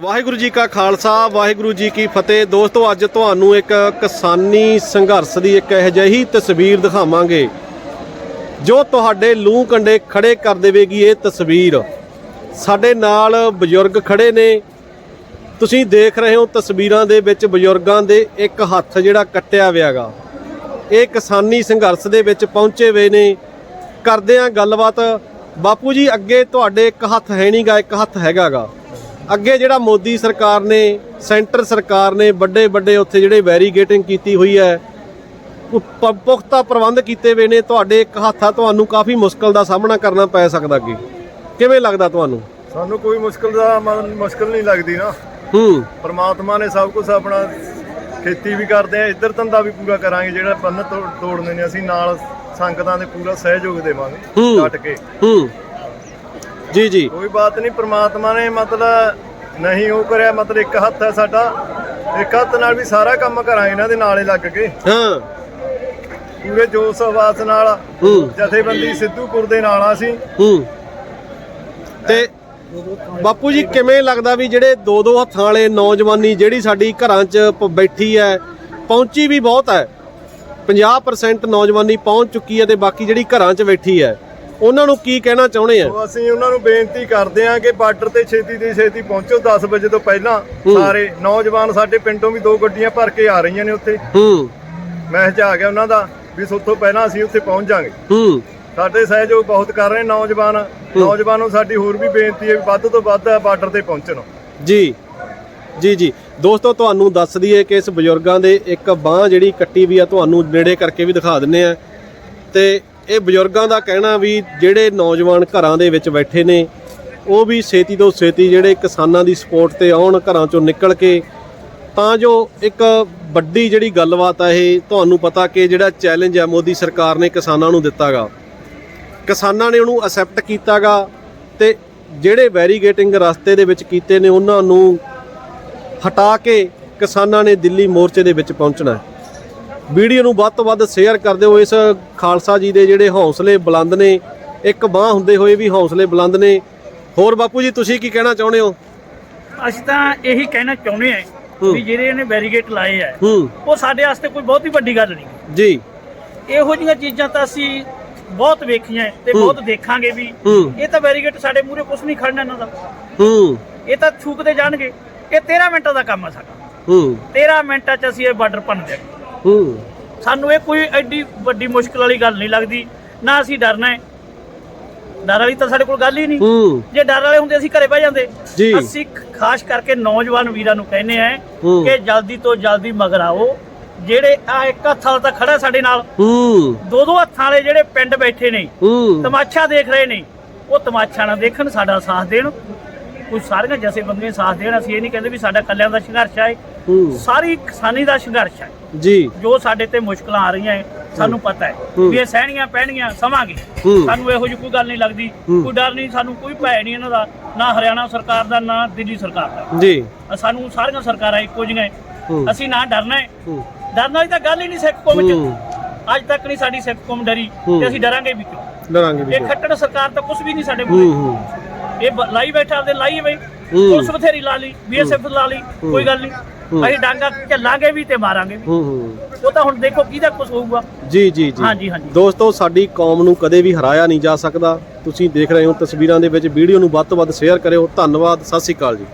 ਵਾਹਿਗੁਰੂ ਜੀ ਕਾ ਖਾਲਸਾ, ਵਾਹਿਗੁਰੂ ਜੀ ਕੀ ਫਤਿਹ। ਦੋਸਤੋ, ਅੱਜ ਤੁਹਾਨੂੰ ਇੱਕ ਕਿਸਾਨੀ ਸੰਘਰਸ਼ ਦੀ ਇੱਕ ਅਜਿਹੀ ਤਸਵੀਰ ਦਿਖਾਵਾਂਗੇ, ਜੋ ਤੁਹਾਡੇ ਲੂੰ ਕੰਡੇ ਖੜੇ ਕਰ ਦੇਵੇਗੀ ਇਹ ਤਸਵੀਰ। ਸਾਡੇ ਨਾਲ ਬਜ਼ੁਰਗ ਖੜੇ ਨੇ। ਤੁਸੀਂ ਦੇਖ ਰਹੇ ਹੋ ਤਸਵੀਰਾਂ ਦੇ ਵਿੱਚ ਬਜ਼ੁਰਗਾਂ ਦੇ ਇੱਕ ਹੱਥ ਜਿਹੜਾ ਕੱਟਿਆ ਹੋਇਆਗਾ ਇਹ ਕਿਸਾਨੀ ਸੰਘਰਸ਼ ਦੇ ਵਿੱਚ ਪਹੁੰਚੇ ਹੋਏ ਨੇ। ਕਰਦੇ ਆ ਗੱਲਬਾਤ। ਬਾਪੂ ਜੀ, ਅੱਗੇ ਤੁਹਾਡੇ ਇੱਕ ਹੱਥ ਹੈ ਨਹੀਂਗਾ ਇੱਕ ਹੱਥ ਹੈਗਾਗਾ ਅੱਗੇ ਜਿਹੜਾ ਮੋਦੀ ਸਰਕਾਰ ਨੇ ਸੈਂਟਰ ਸਰਕਾਰ ਨੇ ਵੱਡੇ ਵੱਡੇ ਉੱਥੇ ਜਿਹੜੇ ਵੈਰੀਗੇਟਿੰਗ ਕੀਤੀ ਹੋਈ ਹੈ ਪੁਖਤਾ ਪ੍ਰਬੰਧ ਕੀਤੇ ਹੋਏ ਨੇ ਤੁਹਾਡੇ ਇੱਕ ਹੱਥਾ ਤੁਹਾਨੂੰ ਕਾਫੀ ਮੁਸ਼ਕਲ ਦਾ ਸਾਹਮਣਾ ਕਰਨਾ ਪੈ ਸਕਦਾ ਅੱਗੇ। ਕਿਵੇਂ ਲੱਗਦਾ ਤੁਹਾਨੂੰ? ਸਾਨੂੰ ਕੋਈ ਮੁਸ਼ਕਲ ਦਾ ਮੁਸ਼ਕਲ ਨਹੀਂ ਲੱਗਦੀ ਨਾ। ਹੂੰ। ਪਰਮਾਤਮਾ ਨੇ ਸਭ ਕੁਝ ਆਪਣਾ ਖੇਤੀ ਵੀ ਕਰਦੇ ਆ ਇੱਧਰ ਧੰਦਾ ਵੀ ਪੂਰਾ ਕਰਾਂਗੇ ਜਿਹੜਾ ਬੰਨ ਤੋੜ- ਤੋੜਨੇ ਨੇ ਅਸੀਂ ਨਾਲ ਸੰਗਤਾਂ ਦੇ ਪੂਰਾ ਸਹਿਯੋਗ ਦੇਵਾਂਗੇ। ਡਟ ਕੇ। ਹੂੰ। ਜੀ ਜੀ। ਕੋਈ ਬਾਤ ਨਹੀਂ ਪਰਮਾਤਮਾ ਨੇ ਮਤਲਬ ਨਹੀਂ ਉਹ ਕਰਿਆ ਮਤਲਬ ਇੱਕ ਹੱਥ ਹੈ ਸਾਡਾ ਇੱਕ ਹੱਥ ਨਾਲ ਵੀ ਸਾਰਾ ਕੰਮ ਕਰਾਂਗੇ ਇਹਨਾਂ ਦੇ ਨਾਲ ਲੱਗ ਕੇ। ਹਾਂ। ਪੂਰੇ ਜੋਸ਼ ਆਵਾਜ਼ ਨਾਲ ਹੂੰ। ਜਥੇਬੰਦੀ ਸਿੱਧੂਪੁਰ ਦੇ ਨਾਲ ਆ ਅਸੀਂ ਹੂੰ। ਤੇ ਬਾਪੂ ਜੀ ਕਿਵੇਂ ਲੱਗਦਾ ਵੀ ਜਿਹੜੇ ਦੋ ਦੋ ਹੱਥਾਂ ਵਾਲੇ ਨੌਜਵਾਨੀ ਜਿਹੜੀ ਸਾਡੀ ਘਰਾਂ 'ਚ ਬੈਠੀ ਹੈ ਪਹੁੰਚੀ ਵੀ ਬਹੁਤ ਹੈ। 50% ਨੌਜਵਾਨੀ ਪਹੁੰਚ ਚੁੱਕੀ ਹੈ ਤੇ ਬਾਕੀ ਜਿਹੜੀ ਘਰਾਂ 'ਚ ਬੈਠੀ ਹੈ। ਉਹਨਾਂ ਨੂੰ ਕੀ ਕਹਿਣਾ ਚਾਹੁੰਦੇ ਆ? ਅਸੀਂ ਉਹਨਾਂ ਨੂੰ ਬੇਨਤੀ ਕਰਦੇ ਹਾਂ ਕਿ ਬਾਰਡਰ ਤੇ ਛੇਤੀ ਤੇ ਛੇਤੀ ਪਹੁੰਚੋ 10 ਵਜੇ ਤੋਂ ਪਹਿਲਾਂ। ਸਾਰੇ ਨੌਜਵਾਨ ਸਾਡੇ ਪਿੰਡੋਂ ਵੀ ਦੋ ਗੱਡੀਆਂ ਭਰ ਕੇ ਆ ਰਹੀਆਂ ਨੇ ਉੱਥੇ। ਹੂੰ। ਮੈਸੇਜ ਆ ਗਿਆ ਉਹਨਾਂ ਦਾ ਵੀ ਸੋਥੋਂ ਪਹਿਲਾਂ ਅਸੀਂ ਉੱਥੇ ਪਹੁੰਚ ਜਾਾਂਗੇ ਹੂੰ। ਸਾਡੇ ਸਹਿਯੋਗ ਬਹੁਤ ਕਰ ਰਹੇ ਨੌਜਵਾਨ। ਨੌਜਵਾਨ ਨੂੰ ਸਾਡੀ ਹੋਰ ਵੀ ਬੇਨਤੀ ਹੈ ਵੀ ਵੱਧ ਤੋਂ ਵੱਧ ਬਾਰਡਰ ਤੇ ਪਹੁੰਚਣ। ਜੀ। ਜੀ ਜੀ। ਦੋਸਤੋ ਤੁਹਾਨੂੰ ਦੱਸ ਦਈਏ ਕਿ ਇਸ ਬਜ਼ੁਰਗਾਂ ਦੇ ਇੱਕ ਬਾਹ ਜਿਹੜੀ ਕੱਟੀ ਵੀ ਆ ਤੁਹਾਨੂੰ ਨੇੜੇ ਕਰਕੇ ਵੀ ਦਿਖਾ ਦਿੰਨੇ ਆ। ਤੇ ਇਹ ਬਜ਼ੁਰਗਾਂ ਦਾ ਕਹਿਣਾ ਵੀ ਜਿਹੜੇ ਨੌਜਵਾਨ ਘਰਾਂ ਦੇ ਵਿੱਚ ਬੈਠੇ ਨੇ, ਉਹ ਵੀ ਛੇਤੀ ਤੋਂ ਛੇਤੀ ਜਿਹੜੇ ਕਿਸਾਨਾਂ ਦੀ ਸਪੋਰਟ ਤੇ ਆਉਣ, ਘਰਾਂ ਚੋਂ ਨਿਕਲ ਕੇ, ਤਾਂ ਜੋ ਇੱਕ ਵੱਡੀ ਜਿਹੜੀ ਗੱਲਬਾਤ ਆ ਇਹ ਤੁਹਾਨੂੰ ਪਤਾ ਕਿ ਜਿਹੜਾ ਚੈਲੰਜ ਹੈ ਮੋਦੀ ਸਰਕਾਰ ਨੇ ਕਿਸਾਨਾਂ ਨੂੰ ਦਿੱਤਾਗਾ। ਕਿਸਾਨਾਂ ਨੇ ਉਹਨੂੰ ਅਸੈਪਟ ਕੀਤਾਗਾ ਤੇ ਜਿਹੜੇ ਵੈਰੀਗੇਟਿੰਗ ਰਸਤੇ ਦੇ ਵਿੱਚ ਕੀਤੇ ਨੇ, ਉਹਨਾਂ ਨੂੰ ਹਟਾ ਕੇ ਕਿਸਾਨਾਂ ਨੇ ਦਿੱਲੀ ਮੋਰਚੇ ਦੇ ਵਿੱਚ ਪਹੁੰਚਣਾ ਹੈ। ਵੀਡੀਓ ਨੂੰ ਵੱਧ ਤੋਂ ਵੱਧ ਸ਼ੇਅਰ ਕਰ ਦਿਓ ਇਸ ਖਾਲਸਾ ਜੀ ਦੇ ਜਿਹੜੇ ਹੌਸਲੇ ਬੁਲੰਦ ਨੇ ਇੱਕ ਬਾਹ ਹੁੰਦੇ ਹੋਏ ਵੀ ਹੌਸਲੇ ਬੁਲੰਦ ਨੇ। ਹੋਰ ਬਾਪੂ ਜੀ ਤੁਸੀਂ ਕੀ ਕਹਿਣਾ ਚਾਹੁੰਦੇ ਹੋ? ਅਸੀਂ ਤਾਂ ਇਹੀ ਕਹਿਣਾ ਚਾਹੁੰਦੇ ਹੂੰ। ਵੀ ਜਿਹੜੇ ਇਹਨੇ ਬੈਰੀਗੇਟ ਲਾਏ ਆ ਉਹ ਸਾਡੇ ਵਾਸਤੇ ਕੋਈ ਬਹੁਤੀ ਵੱਡੀ ਗੱਲ ਨਹੀਂ। ਜੀ। ਇਹੋ ਜਿਹੀਆਂ ਚੀਜ਼ਾਂ ਤਾਂ ਅਸੀਂ ਬਹੁਤ ਵੇਖੀਆਂ ਤੇ। ਬਹੁਤ ਦੇਖਾਂਗੇ ਵੀ। ਇਹ ਤਾਂ ਬੈਰੀਗੇਟ ਸਾਡੇ ਮੂਹਰੇ ਕੁਝ ਨਹੀਂ ਖੜਨਾ ਇਹਨਾਂ ਦਾ। ਹੂੰ। ਇਹ ਤਾਂ ਛੂਕਦੇ ਜਾਣਗੇ। ਇਹ 13 ਮਿੰਟਾਂ ਦਾ ਕੰਮ ਆ ਸਾਡਾ। ਹੂੰ। 13 ਮਿੰਟਾਂ 'ਚ ਅਸੀਂ ਇਹ ਬਾਰਡਰ ਭੰਨ ਦਿਆਂਗੇ ਹੂੰ। ਸਾਨੂੰ ਇਹ ਕੋਈ ਐਡੀ ਵੱਡੀ ਮੁਸ਼ਕਲ ਵਾਲੀ ਗੱਲ ਨਹੀਂ ਲੱਗਦੀ। ਨਾ ਅਸੀਂ ਡਰਨਾ ਹੈ। ਡਰ ਵਾਲੀ ਤਾਂ ਸਾਡੇ ਕੋਲ ਗੱਲ ਹੀ ਨਹੀਂ। ਹੂੰ। ਜੇ ਡਰ ਵਾਲੇ ਹੁੰਦੇ ਅਸੀਂ ਘਰੇ ਬਹਿ ਜਾਂਦੇ। ਜੀ। ਅਸੀਂ ਖਾਸ ਕਰਕੇ ਨੌਜਵਾਨ ਵੀਰਾਂ ਨੂੰ ਕਹਿੰਦੇ ਆ ਹੂੰ। ਕਿ ਜਲਦੀ ਤੋਂ ਜਲਦੀ ਮਗਰ ਆਓ। ਜਿਹੜੇ ਆ ਇੱਕ ਹੱਥ ਵਾਲਾ ਤਾਂ ਖੜਾ ਸਾਡੇ ਨਾਲ। ਹੂੰ। ਦੋ ਦੋ ਹੱਥਾਂ ਵਾਲੇ ਜਿਹੜੇ ਪਿੰਡ ਬੈਠੇ ਨੇ ਹੂੰ। ਤਮਾਸ਼ਾ ਦੇਖ ਰਹੇ ਨੇ ਉਹ ਤਮਾਸ਼ਾ ਨਾ ਦੇਖਣ ਸਾਡਾ ਸਾਥ ਦੇਣ। ਕੁਝ ਸਾਰੀਆਂ ਜਥੇਬੰਦੀਆਂ ਸਾਥ ਦੇਣ ਅਸੀਂ ਇਹ ਨਹੀਂ ਕਹਿੰਦੇ ਵੀ ਸਾਡਾ ਕੱਲਿਆਂ ਦਾ ਸੰਘਰਸ਼ ਹੈ ਹੂੰ ਸਾਰੀ ਕਿਸਾਨੀ ਦਾ ਸੰਘਰਸ਼ ਹੈ। ਜੀ। ਜੋ ਸਾਡੇ ਤੇ ਮੁਸ਼ਕਲਾਂ ਆ ਰਹੀਆਂ ਹੈ, ਸਾਨੂੰ ਪਤਾ ਹੈ। ਵੀ ਇਹ ਸਹਿਣੀਆਂ ਪੈਣਗੀਆਂ ਸਮਾਂਗੇ। ਸਾਨੂੰ ਇਹੋ ਜਿਹੀ ਕੋਈ ਗੱਲ ਨਹੀਂ ਲੱਗਦੀ। ਕੋਈ ਡਰ ਨਹੀਂ ਸਾਨੂੰ ਕੋਈ ਭੈ ਨਹੀਂ ਇਹਨਾਂ ਦਾ ਨਾ ਹਰਿਆਣਾ ਸਰਕਾਰ ਦਾ ਨਾ ਦਿੱਲੀ ਸਰਕਾਰ ਦਾ। ਜੀ। ਸਾਨੂੰ ਸਾਰੀਆਂ ਸਰਕਾਰਾਂ ਇੱਕੋ ਜਿਹੀਆਂ ਅਸੀਂ ਨਾ ਡਰਨਾ ਹੈ। ਡਰਨ ਵਾਲੀ ਤਾਂ ਗੱਲ ਹੀ ਨਹੀਂ ਸਿੱਖ ਕੌਮ। ਚ। ਅੱਜ ਤੱਕ ਨਹੀਂ ਸਾਡੀ ਸਿੱਖ ਕੌਮ ਡਰੀ। ਤੇ ਅਸੀਂ ਡਰਾਂਗੇ ਵੀ ਕਿਉਂ? ਡਰਾਂਗੇ ਵੀ ਇਹ ਖੱਟੜ ਸਰਕਾਰ ਤਾਂ ਕੁਝ ਵੀ ਨਹੀਂ ਸਾਡੇ ਮੂਹਰੇ। ਇਹ ਬ- ਲਾਈ ਬੈਠਾ ਆਪਦੇ ਲਾਈ ਬਈ। ਹੂੰ। ਪੁਲਿਸ ਬਥੇਰੀ ਲਾ ਲਈ ਬੀਐਸਐਫ ਲਾ ਲਈ। ਕੋਈ ਗੱਲ ਨਹੀਂ। ਹੂੰ। ਅਸੀਂ ਡਾਂਗਾ ਚੱਲਾਂਗੇ ਵੀ ਤੇ ਮਾਰਾਂਗੇ ਵੀ। ਹੂੰ ਹੂੰ। ਉਹ ਤਾਂ ਹੁਣ ਦੇਖੋ ਕਿਹਦਾ ਕੁਝ ਹੋਊਗਾ। ਜੀ ਜੀ ਜੀ। ਹਾਂਜੀ, ਹਾਂਜੀ। ਦੋਸਤੋ ਸਾਡੀ ਕੌਮ ਨੂੰ ਕਦੇ ਵੀ ਹਰਾਇਆ ਨਹੀਂ ਜਾ ਸਕਦਾ। ਤੁਸੀਂ ਦੇਖ ਰਹੇ ਹੋ ਤਸਵੀਰਾਂ ਦੇ ਵਿੱਚ ਵੀਡੀਓ ਨੂੰ ਵੱਧ ਤੋਂ ਵੱਧ ਸ਼ੇਅਰ ਕਰਿਓ। ਧੰਨਵਾਦ। ਸਤਿ ਸ਼੍ਰੀ ਅਕਾਲ ਜੀ।